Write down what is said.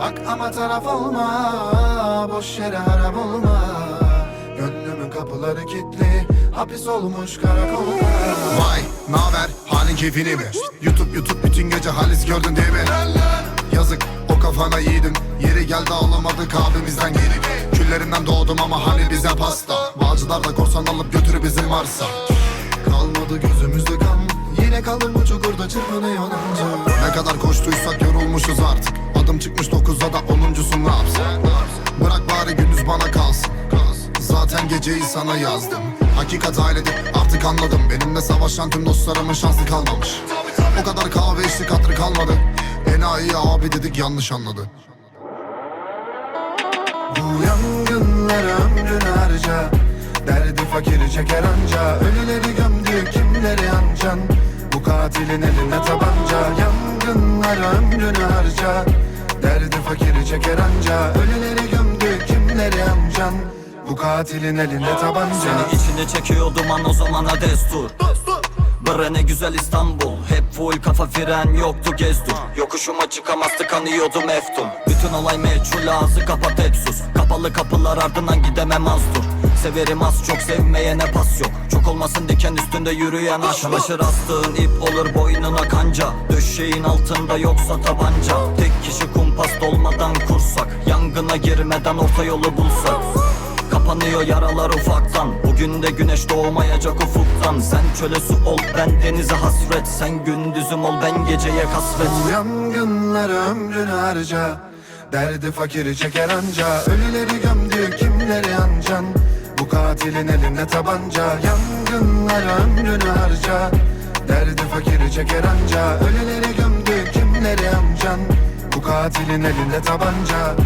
Bak ama taraf olma Boş yere harap olma Gönlümün kapıları kilitli Hapis olmuş karakolda Vay naber halin keyfini mi? YouTube YouTube bütün gece halis gördün değil mi? Yazık o kafana yiğidin. Yeri geldi ağlamadık abimizden geri. Küllerinden doğdum ama hani bize pasta. Bağcılar da korsan alıp götürü bizim varsa Kalmadı gözümüzde kaldım bu çukurda çırpınıyor anca Ne kadar koştuysak yorulmuşuz artık. Adım çıkmış dokuzda da onuncusu ne yapsın Bırak bari gündüz bana kalsın. Zaten geceyi sana yazdım. Hakikat ailedir artık anladım. Benimle savaşan tüm dostlarımın şansı kalmamış. O kadar kahve içtik hatırı kalmadı. Enayi abi dedik yanlış anladı. Bu yangınlar ömrünü harca. Derdi fakiri çeker anca. Ölüleri gömdü kimleri ancan Bu katilin eline tabanca. Yangınlar ömrünü harca. Derdi fakiri çeker anca. Ölüleri gömdü kimleri ancan Bu katilin elinde tabanca. Seni içine çekiyor duman o zamana destur. Bre ne güzel İstanbul. Hep full kafa fren yoktu gezdur Yokuşuma çıkamazdı kanıyordum eftun. Bütün olay meçhul ağzı kapat hep sus. Kapalı kapılar ardından gidemem az dur Severim az çok sevmeyene pas yok. Çok olmasın diken üstünde yürüyen aşk. Çalışır astığın ip olur boynuna kanca. Döşeğin altında yoksa tabanca. Tek kişi kumpas dolmadan kursak. Yangına girmeden orta yolu bulsak. Kapanıyor yaralar ufaktan. Bugün de güneş doğmayacak ufuktan. Sen çöle su ol ben denize hasret. Sen gündüzüm ol ben geceye kasvet. Bu yangınlar ömrünü harca. Derdi fakiri çeker anca. Ölüleri gömdü kimleri ancan Bu katilin elinde tabanca Yangınlar ömrünü harca. Derdi fakiri çeker anca Ölüleri gömdü kimleri ancan Bu katilin elinde tabanca